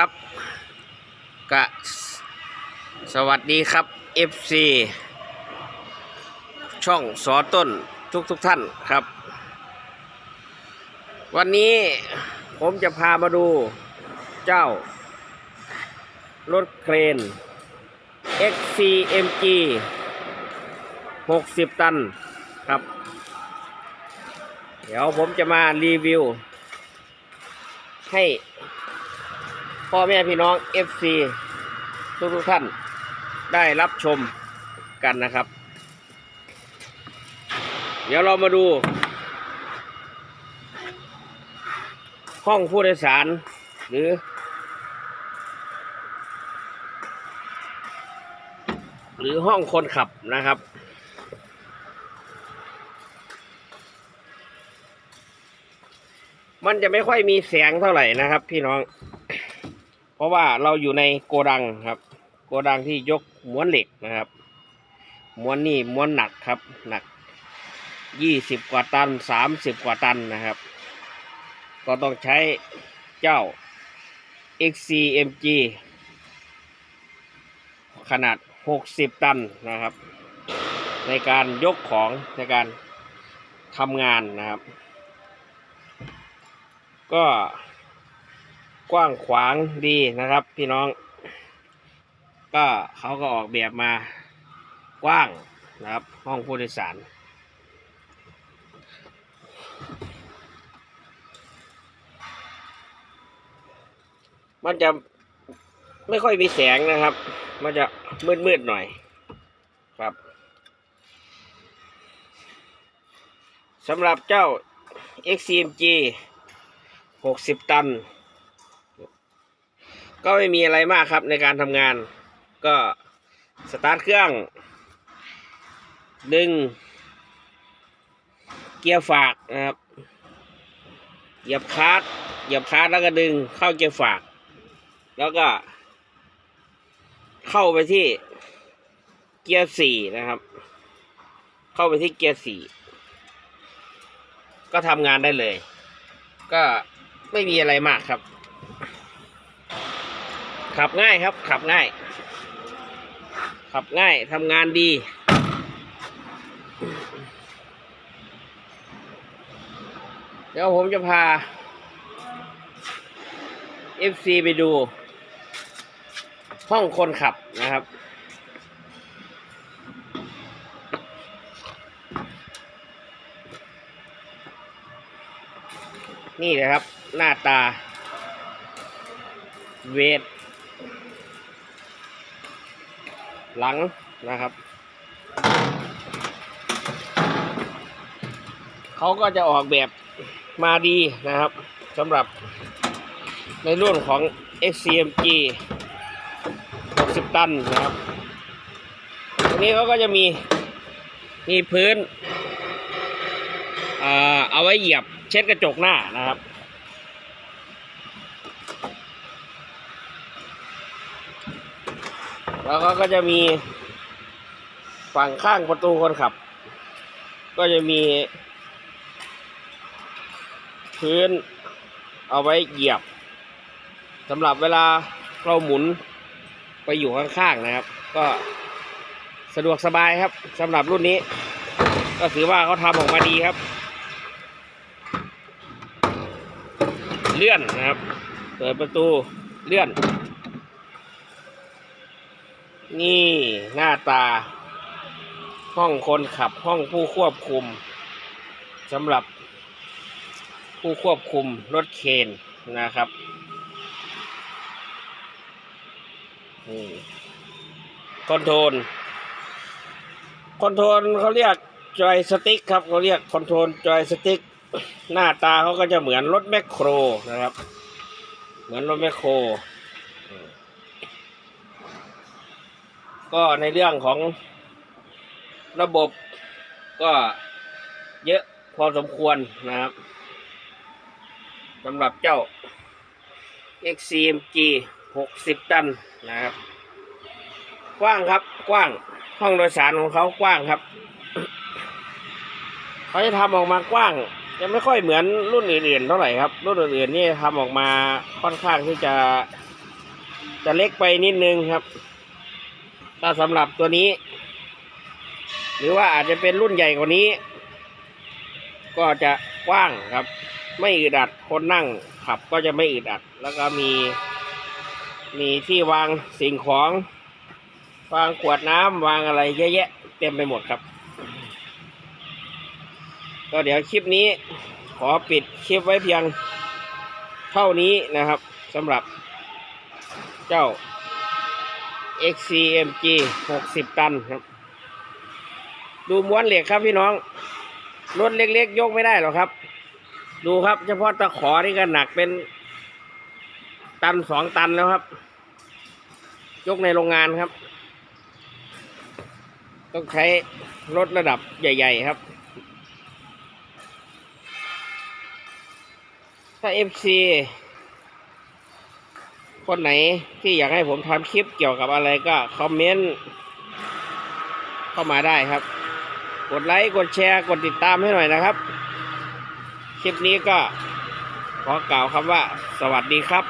ครับกะสวัสดีครับ FC ช่องสอต้นทุกทุกท่านครับ วันนี้ผมจะพามาดูเจ้า รถเครน XCMG 60 ตันครับ เดี๋ยวผมจะมารีวิว ให้ พ่อแม่พี่น้อง FC ทุกทุกๆท่านได้รับชมกันนะครับ เดี๋ยวเรามาดู ห้องผู้โดยสารหรือหรือห้องคนขับนะครับ มันจะไม่ค่อยมีแสงเท่าไหร่นะครับพี่น้อง ราะว่าเราอยู่ในโกดังครับ โกดังที่ยกม้วนเหล็กนะครับ ม้วนนี่ม้วนหนักครับหนักยี่สิบกว่าตันสามสิบกว่าตันนะครับ ก็ต้องใช้เจ้า XCMG ขนาด 60 ตันนะครับ ในการยกของในการทำงานนะครับ ก็ กว้างขวางดีนะครับ พี่น้อง ก็เขาก็ออกแบบมากว้างนะครับ ห้องผู้โดยสาร มันจะไม่ค่อยมีแสงนะครับ มันจะมืดๆหน่อยครับสำหรับเจ้า XCMG 60 ตัน ก็ไม่มีอะไรมากครับในการทำงาน ก็สตาร์ทเครื่อง ดึง เกียร์ฝากนะครับเหยียบคลัาร์ดเหยียบคลัาร์ดแล้วก็ดึงเข้าเกียร์ฝาก แล้วก็ เข้าไปที่เกียร์สี่นะครับ เข้าไปที่เกียร์สี่ก็ทำงานได้เลย ก็ไม่มีอะไรมากครับ ขับง่ายครับ ขับง่าย ขับง่ายทำงานดีเดี๋ยวผมจะพา FC ไปดู ห้องคนขับนะครับ นี่นะครับ หน้าตา เวท หลังนะครับ เขาก็จะออกแบบมาดีนะครับสำหรับในรุ่นของ XCMG 60 ตันนะครับอันนี้เขาก็จะมีมีพื้น เอาไว้เหยียบเช็ดกระจกหน้านะครับ แล้วก็ก็จะมีฝั่งข้างประตูคนขับ ก็จะมี พื้นเอาไว้เหยียบสำหรับเวลาเราหมุนไปอยู่ข้างๆนะครับ ก็สะดวกสบายครับสำหรับรุ่นนี้ ก็ถือว่าเขาทำออกมาดีครับ เลื่อนนะครับ เปิดประตูเลื่อน นี่หน้าตา ห้องคนขับห้องผู้ควบคุมสำหรับผู้ควบคุมรถเคนนะครับนี่คอนโทรลคอนโทรลเขาเรียกจอยสติ๊กครับเขาเรียกคอนโทรลจอยสติ๊กหน้าตาเขาก็จะเหมือนรถแมคโครนะครับ เหมือนรถแมคโคร ก็ในเรื่องของระบบก็เยอะพอสมควรนะครับสำหรับเจ้า XCMG 60 ตันนะครับ กว้างครับกว้างห้องโดยสารของเขากว้างครับเขาจะทำออกมากว้างจะไม่ค่อยเหมือนรุ่นอื่นๆเท่าไหร่ครับ รุ่นอื่นๆนี่ทำออกมาค่อนข้างที่จะจะเล็กไปนิดนึงครับ ถ้าสำหรับตัวนี้ หรือว่าอาจจะเป็นรุ่นใหญ่กว่านี้ ก็จะกว้างครับ ไม่อึดอัดคนนั่งขับก็จะไม่อึดอัด แล้วก็มี มีที่วางสิ่งของ วางขวดน้ำวางอะไรเยอะแยะ เต็มไปหมดครับ ก็เดี๋ยวคลิปนี้ขอปิดคลิปไว้เพียงเท่านี้นะครับสำหรับเจ้า XCMG 60 ตันครับ ดูม้วนเหล็กครับพี่น้อง รถเล็กๆ ยกไม่ได้หรอกครับ ดูครับ เฉพาะตะขอนี่ก็หนักเป็น ตันสองตันแล้วครับ ยกในโรงงานครับ ต้องใช้รถระดับใหญ่ ๆ ครับ ถ้า FC คนไหนที่อยากให้ผมทำคลิปเกี่ยวกับอะไรก็คอมเมนต์เข้ามาได้ครับ กดไลค์ กดแชร์ กดติดตามให้หน่อยนะครับ คลิปนี้ก็ขอกล่าวคำว่า สวัสดีครับ